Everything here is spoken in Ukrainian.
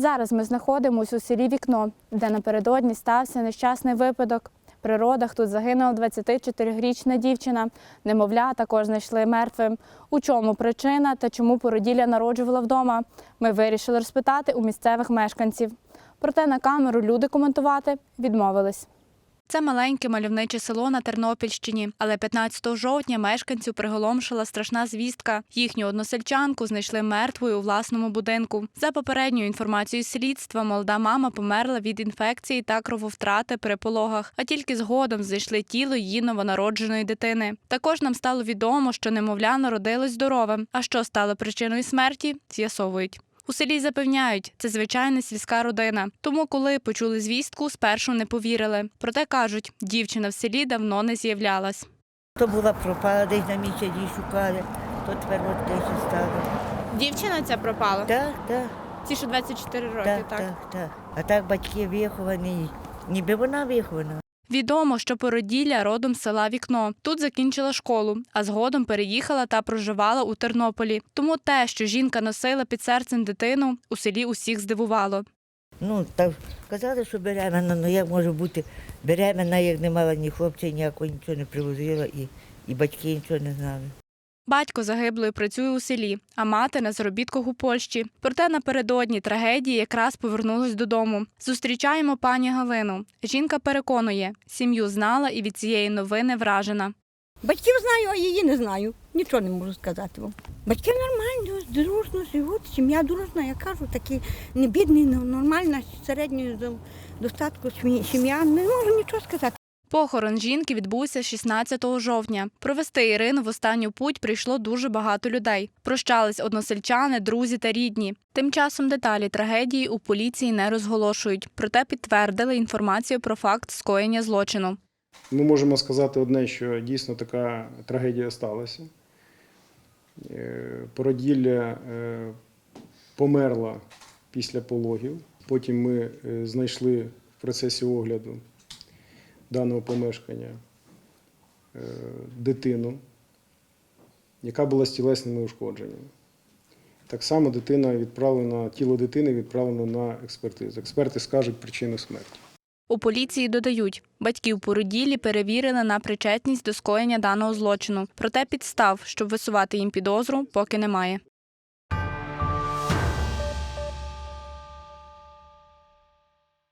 Зараз ми знаходимося у селі Вікно, де напередодні стався нещасний випадок. При родах тут загинула 24-річна дівчина. Немовля також знайшли мертвим. У чому причина та чому породілля народжувала вдома? Ми вирішили розпитати у місцевих мешканців. Проте на камеру люди коментувати відмовились. Це маленьке мальовниче село на Тернопільщині, але 15 жовтня мешканців приголомшила страшна звістка. Їхню односельчанку знайшли мертвою у власному будинку. За попередньою інформацією слідства, молода мама померла від інфекції та крововтрати при пологах, а тільки згодом знайшли тіло її новонародженої дитини. Також нам стало відомо, що немовля народилось здоровим. А що стало причиною смерті, з'ясовують. У селі запевняють, це звичайна сільська родина. Тому, коли почули звістку, спершу не повірили. Проте кажуть, дівчина в селі давно не з'являлась. То була пропала, десь на місяць її шукали, то тепер от десь стало. Дівчина ця пропала. Так, так, Ці що 24 роки, так? так, так, так. А так батьки виховані, ніби вона вихована. Відомо, що породілля родом з села Вікно. Тут закінчила школу, а згодом переїхала та проживала у Тернополі. Тому те, що жінка носила під серцем дитину, у селі усіх здивувало. Ну, так казали, що беременна, але як може бути беременна, як не мала ні хлопця, ніякого нічого не привозила, і, і батьки нічого не знали. Батько загиблої працює у селі, а мати на заробітках у Польщі. Проте напередодні трагедії якраз повернулась додому. Зустрічаємо пані Галину. Жінка переконує, сім'ю знала і від цієї новини вражена. Батьків знаю, а її не знаю. Нічого не можу сказати вам. Батьки нормально, дружно живуть, сім'я дружна, я кажу, такі не бідні, ну, нормальна, середньої достатку сім'я. Не можу нічого сказати. Похорон жінки відбувся 16 жовтня. Провести Ірину в останню путь прийшло дуже багато людей. Прощались односельчани, друзі та рідні. Тим часом деталі трагедії у поліції не розголошують, проте підтвердили інформацію про факт скоєння злочину. Ми можемо сказати одне, що дійсно така трагедія сталася. Е, Породілля е, померла після пологів. Потім ми е, знайшли в процесі огляду даного помешкання е, дитину, яка була з тілесними ушкодженнями. Так само дитина відправлена, тіло дитини відправлено на експертизу. Експерти скажуть причину смерті. У поліції додають, батьків породіллі перевірили на причетність до скоєння даного злочину. Проте підстав, щоб висувати їм підозру, поки немає.